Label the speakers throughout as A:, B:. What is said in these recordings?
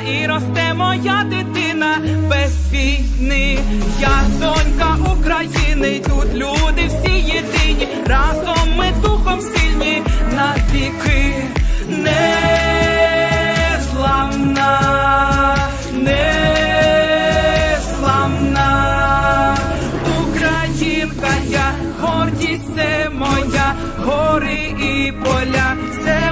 A: і росте моя дитина. Без війни. Я донька України, тут люди всі єдині, разом ми духом сильні. Навіки. Незламна, незламна. Українка, я гордість, це моя. Гори і поля, це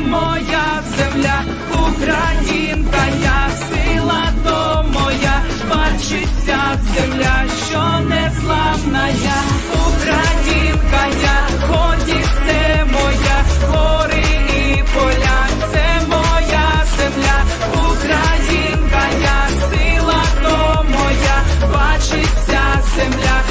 A: земля.